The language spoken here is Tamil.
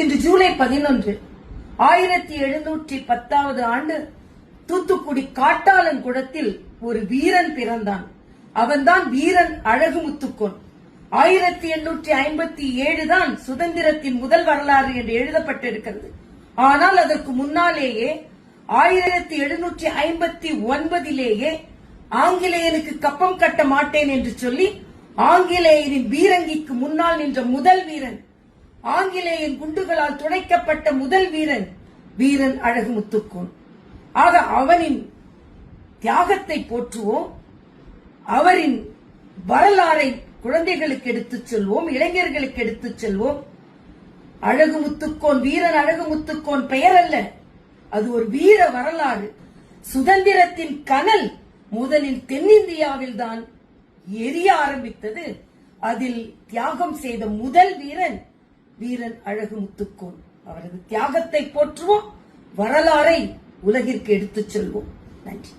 இன்று ஜூலை பதினொன்று ஆயிரத்தி எழுநூற்றி பத்தாவது ஆண்டு தூத்துக்குடி காட்டாளன் குடத்தில் ஒரு வீரன் பிறந்தான். அவன்தான் வீரன் அழகுமுத்துக்கோன் ஆயிரத்தி எண்ணூற்றி ஐம்பத்தி ஏழு தான் சுதந்திரத்தின் முதல் வரலாறு என்று எழுதப்பட்டிருக்கிறது. ஆனால் அதற்கு முன்னாலேயே ஆயிரத்தி எழுநூற்றி ஐம்பத்தி ஒன்பதிலேயே ஆங்கிலேயனுக்கு கப்பம் கட்ட மாட்டேன் என்று சொல்லி ஆங்கிலேயரின் பீரங்கிக்கு முன்னால் நின்ற முதல் வீரன் ஆங்கிலேயன் குண்டுகளால் துடைக்கப்பட்ட முதல் வீரன் வீரன் அழகுமுத்துக்கோன். ஆக அவனின் தியாகத்தை போற்றுவோம். அவரின் வரலாறை குழந்தைகளுக்கு எடுத்துச் செல்வோம் இளைஞர்களுக்கு எடுத்துச் செல்வோம். அழகு முத்துக்கோன் வீரன் அழகுமுத்துக்கோன் பெயர் அல்ல அது ஒரு வீர வரலாறு. சுதந்திரத்தின் கனல் முதலில் தென்னிந்தியாவில் தான் எரிய ஆரம்பித்தது. அதில் தியாகம் செய்த முதல் வீரன் வீரன் அழகுமுத்துக்கோன் அவரது தியாகத்தை போற்றுவோம். வரலாறை உலகிற்கு எடுத்துச் செல்வோம். நன்றி.